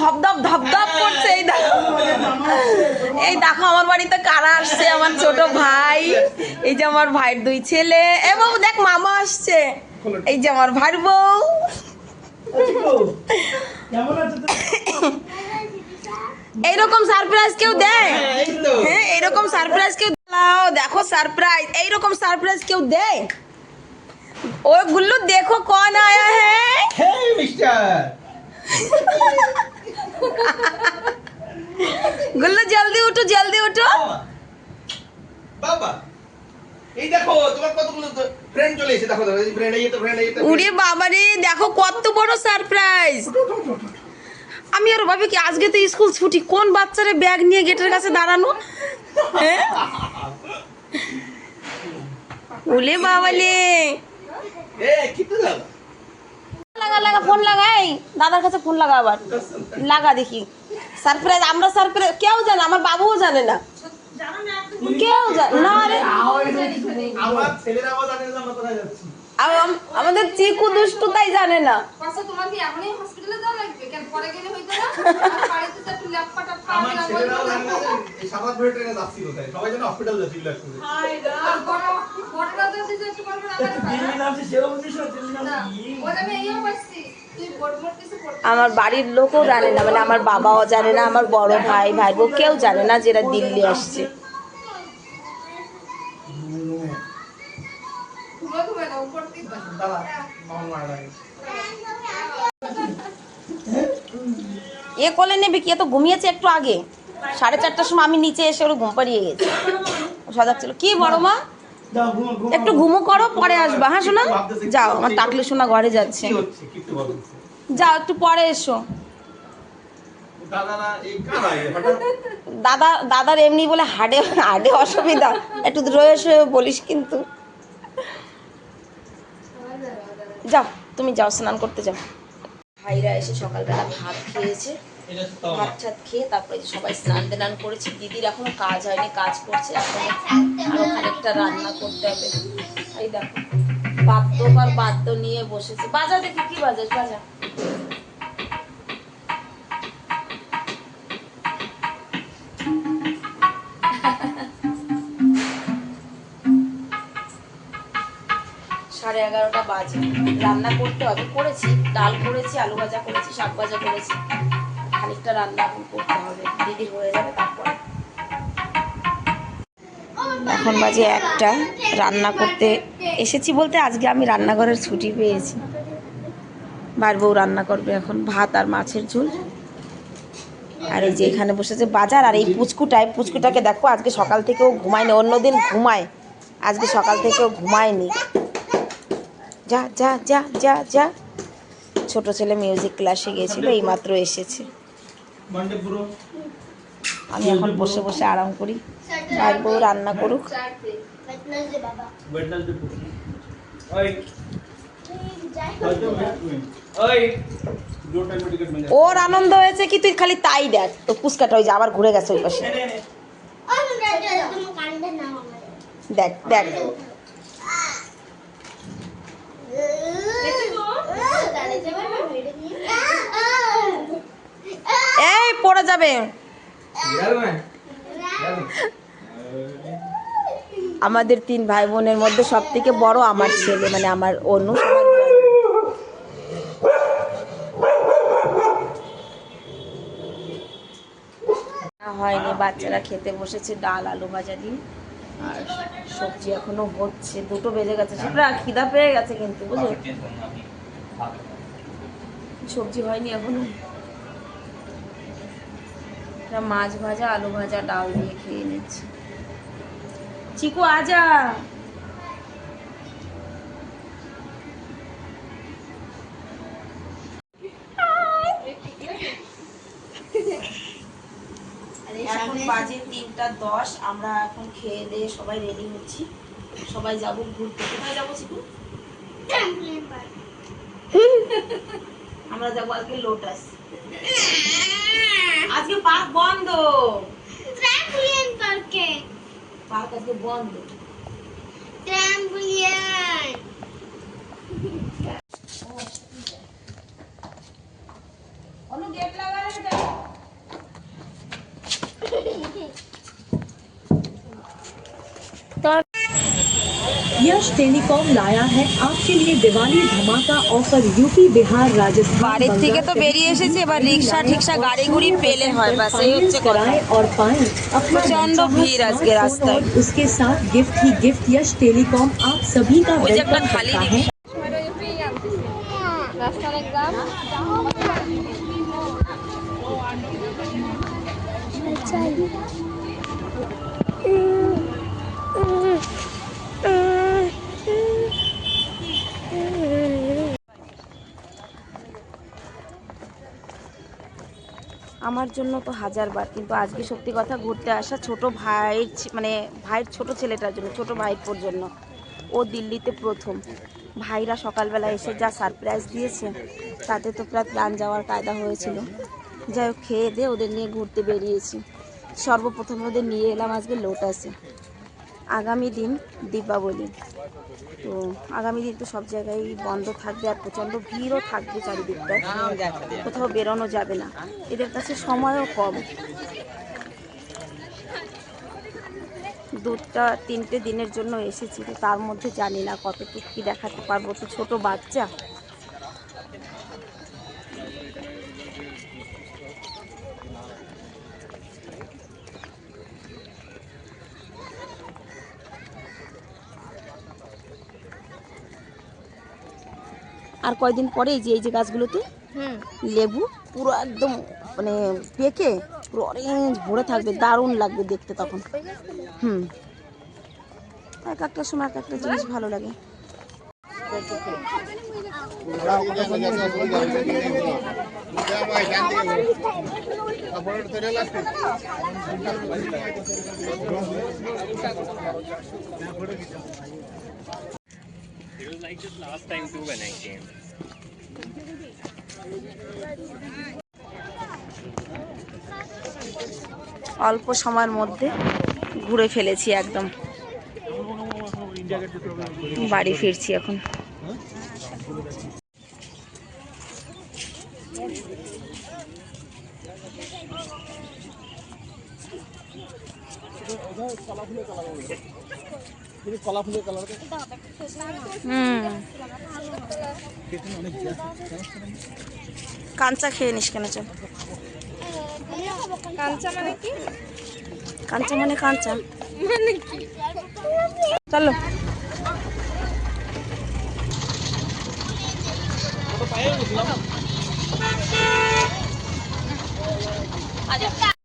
ধপধপ ধপধপ করছে এই দেখো। এই দেখো আমার বাড়িতে কারা আসছে? আমার ছোট ভাই এই যে আমার ভাইয়ের দুই ছেলে এবং দেখ মামা আসছে। এই যে আমার ভাইর বউ। এইরকম সারপ্রাইজ কেউ দেয়? হ্যাঁ এইরকম সারপ্রাইজ কেউ দাও দেখো সারপ্রাইজ এইরকম সারপ্রাইজ কেউ দেয়? ও गुल्लू দেখো কন আয়া है hey, বাবা। বাবা। এই দেখো তোমার কতগুলো ফ্রেন্ড চলে এসে দেখো দেখো ফ্রেন্ড এই তো ফ্রেন্ড এই তো উড়ে বাবারে দেখো কত বড় সারপ্রাইজ আমি আর ভাবি কি আজকে তো স্কুল ছুটি কোন বাচ্চারে ব্যাগ নিয়ে গেটের কাছে দাঁড়ানো? হ্যাঁ? উলে বাবালে এ কি তো দাও? লাগা লাগা, ফোন লাগাই। দাদার কাছে ফোন লাগা আবার। লাগা দেখি। সারপ্রাইজ, আমরা সারপ্রাইজ, কেউ জানে, আমার বাবুও জানে না। কেউ জানে, না রে। আমাদের চিকু দুষ্টু তাই জানে না। হসপিটালে আমার বড়রা লোকও জানে না মানে আমার বাবাও জানে না, আমার বড় ভাই ভাই বউ কেউ জানে না যেটা দিল্লি আসছে। এ কোলে নেবে কি? এ তো ঘুমিয়েছে একটু আগে। সাড়ে চারটার সময় আমি নিচে এসে ওর ঘুম পাড়িয়ে গেছি। সজাগ ছিল কি বড় মা? একটু ঘুমো করো, পরে আসবা। হ্যাঁ শোনা? যাও, আমার টাকলে শোনা ঘরে যাচ্ছে। যাও একটু পরে এসো। দাদা দাদার এমনি বলে হাডে হাডে অসুবিধা। একটু রয়ে শুয়ে বলিস কিন্তু। যাও তুমি যাও স্নান করতে যাও। ভাইরা এসে সকালবেলা ভাত খেয়েছে ভাত টাত খেয়ে তারপরে সবাই স্নান টান করেছে দিদির এখনও কাজ হয়নি কাজ করছে এখন আরও খানিকটা রান্না করতে হবে। এই দেখো। বাদ্য নিয়ে বসেছে। বাজা দেখি, কি বাজাস বাজা। সাড়ে এগারোটা বাজে। রান্না করতে হবে, করেছি। ডাল করেছি, আলু ভাজা করেছি, শাক ভাজা করেছি। খানিকটা রান্না করতে হবে। দিদির হয়ে যাবে, তারপরে এখন বাজে একটা। রান্না করতে এসেছি বলতে আজকে আমি রান্নাঘরের ছুটি পেয়েছি। বার বউ রান্না করবে এখন, ভাত আর মাছের ঝোল। আর এই যে এখানে বসেছে বাজার, আর এই পুচকুটায় পুচকুটাকে দেখো, আজকে সকাল থেকেও ঘুমায়নি, অন্যদিন ঘুমায়। আজকে সকাল থেকেও ঘুমায়নি। যা যা যা যা যা। ছোট ছেলে মিউজিক ক্লাসে গিয়েছিল এইমাত্র এসেছে। আমি এখন বসে বসে আরাম করি আর বউ রান্না করুক ওয়েডনেসডে পুরো ওই ওই দু টাইম টিকিট মিলে ওর আনন্দ হয়েছে কি তুই খালি তাই দেখ তো পুচকাটা ওই যে আবার ঘুরে গেছে ওই পাশে দেখ দেখ এই পড়ে যাবে আমাদের তিন ভাই বোনের মধ্যে সব থেকে বড় আমার ছেলে মানে আমার অনু। হয়নি, বাচ্চারা খেতে বসেছে, ডাল, আলু ভাজা দিয়ে। আর সবজি এখনও হচ্ছে, দুটো বেজে গেছে। সেটা খিদা পেয়ে গেছে কিন্তু, বুঝলো? সবজি হয়নি এখনও। এটা মাছ ভাজা আলু ভাজা ডাল দিয়ে খেয়ে নিচ্ছি। চিকু আজা এখন বাজে তিনটা দশ আমরা এখন খেয়ে দিয়ে সবাই রেডি হচ্ছি। সবাই যাব ঘুরতে। কোথায় যাব চিকু? আমরা যাব আজকে লোটাস আজকে পার্ক বন্ধ Trampoline parque. পার্ক আজকে বন্ধ Trampoline. অনু গেট লাগা রে यश टेलीकॉम लाया है आपके लिए दिवाली धमाका ऑफर यूपी बिहार राजस्थान বাড়ির থেকে তো बंगाल, বেরিয়ে এসেছি এবার রিক্সা ঠিকসা গাড়ি গুড়ি পেলে হয় বাস এই হচ্ছে কথা कराएं और पाएं अपना प्रचंड बनता है भीड़ आज के स्मार्टफोन रास्ते। और उसके साथ गिफ्ट ही गिफ्ट यश टेलीकॉम आप सभी का ওই যে একটা वेलकम খালি करता है রিক্সা সময়টা ইউপিআই আমার জন্য তো হাজারবার, কিন্তু আজকে সত্যি কথা ঘুরতে আসা ছোট ভাইয়ের মানে ভাইয়ের ছোট ছেলেটার জন্য, ছোট ভাইপোর জন্য, ও দিল্লিতে প্রথম। ভাইরা সকালবেলা এসে যা সারপ্রাইজ দিয়েছে, তাতে তো প্রায় প্রাণ যাওয়ার কায়দা হয়েছিল। যাই হোক, খেয়ে দিয়ে ওদের নিয়ে ঘুরতে বেরিয়েছি। সর্বপ্রথম ওদের নিয়ে এলাম আজকে লোটাসে আগামী দিন দীপাবলি। তো আগামী দিন তো সব জায়গায় বন্ধ থাকবে আর প্রচণ্ড ভিড়ও থাকবে চারিদিকটায়। কোথাও বেরোনো যাবে না। এদের কাছে সময়ও কম। দুটা, তিনটে দিনের জন্য এসেছি, তো তার মধ্যে জানি না কতটুকু কী দেখাতে পারব। তো ছোটো বাচ্চা আর কয়দিন পরে এই যে এই যে গাছগুলোতে লেবু পুরো একদম মানে পেকে পুরো অরেঞ্জ ভরে থাকবে দারুণ লাগবে দেখতে তখন। হুম। এক একটা সময় এক একটা জিনিস ভালো লাগে। It was like this last time too when I came. অল্প সময়ের মধ্যে ঘুরে ফেলেছি একদম। বাড়ি ফিরছি এখন। হুম। কাঁচা খেয়ে নিস কেন চল। কাঞ্চা মানে কি? কাঁচা মানে কাঁচা মানে কি? চলো।